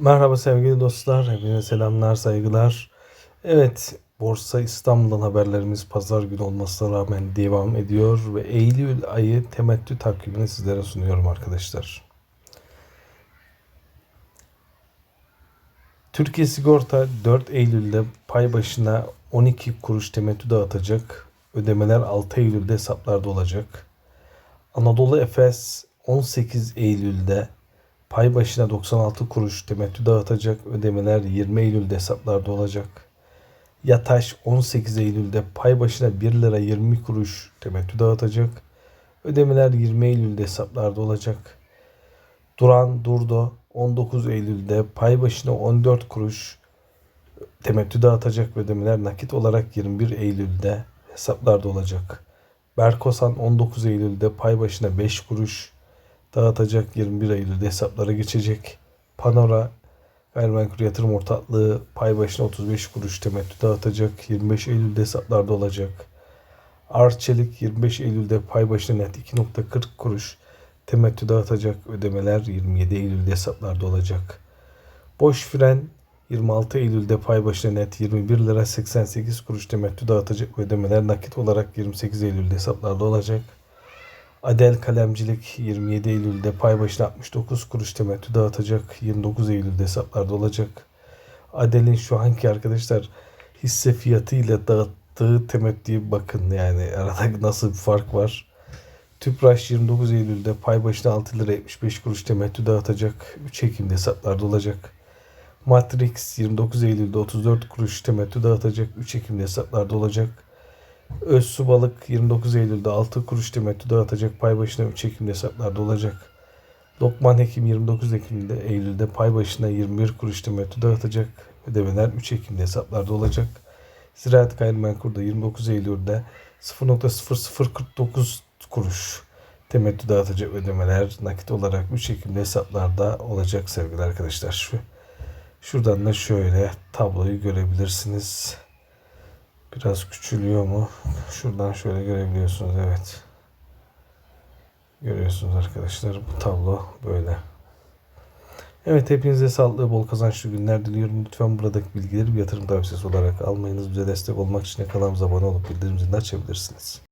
Merhaba sevgili dostlar, hepinize selamlar, saygılar. Evet, Borsa İstanbul'dan haberlerimiz pazar günü olmasına rağmen devam ediyor ve Eylül ayı temettü takvimini sizlere sunuyorum arkadaşlar. Türkiye Sigorta 4 Eylül'de pay başına 12 kuruş temettü dağıtacak. Ödemeler 6 Eylül'de hesaplarda olacak. Anadolu Efes 18 Eylül'de pay başına 96 kuruş temettü dağıtacak. Ödemeler 20 Eylül'de hesaplarda olacak. Yataş 18 Eylül'de pay başına 1 lira 20 kuruş temettü dağıtacak. Ödemeler 20 Eylül'de hesaplarda olacak. Duran Durdo 19 Eylül'de pay başına 14 kuruş temettü dağıtacak ödemeler nakit olarak 21 Eylül'de hesaplarda olacak. Berkosan 19 Eylül'de pay başına 5 kuruş dağıtacak 21 Eylül'de hesaplara geçecek. Panora Gayrimenkul Yatırım Ortaklığı pay başına 35 kuruş temettü dağıtacak 25 Eylül'de hesaplarda olacak. Arçelik 25 Eylül'de pay başına net 2.40 kuruş temettü dağıtacak ödemeler 27 Eylül'de hesaplarda olacak. Boş fren 26 Eylül'de pay başına net 21 lira 88 kuruş temettü dağıtacak ödemeler nakit olarak 28 Eylül'de hesaplarda olacak. Adel Kalemcilik 27 Eylül'de pay başına 69 kuruş temettü dağıtacak 29 Eylül'de hesaplarda olacak. Adel'in şu anki arkadaşlar hisse fiyatı ile dağıttığı temettüye bakın yani arada nasıl bir fark var. Tüpraş 29 Eylül'de pay başına 6 lira 75 kuruş temettü dağıtacak. 3 Ekim'de hesaplarda olacak. Matrix 29 Eylül'de 34 kuruş temettü dağıtacak. 3 Ekim'de hesaplarda olacak. Özsu Balık 29 Eylül'de 6 kuruş temettü dağıtacak. Pay başına 3 Ekim'de hesaplarda olacak. Lokman Hekim 29 Ekim'de Eylül'de pay başına 21 kuruş temettü dağıtacak. Ödemeler 3 Ekim'de hesaplarda olacak. Ziraat Gayrimenkul'da 29 Eylül'de 0.0049 kuruş temettü dağıtacak ödemeler nakit olarak 3 Ekim'de hesaplarda olacak sevgili arkadaşlar. Şu, şuradan da şöyle tabloyu görebilirsiniz. Biraz küçülüyor mu? Şuradan şöyle görebiliyorsunuz. Evet. Görüyorsunuz arkadaşlar. Bu tablo böyle. Evet hepinize sağlıklı bol kazançlı günler diliyorum. Lütfen buradaki bilgileri bir yatırım tavsiyesi olarak almayınız. Bize destek olmak için kanalımıza abone olup bildirim zilini açabilirsiniz.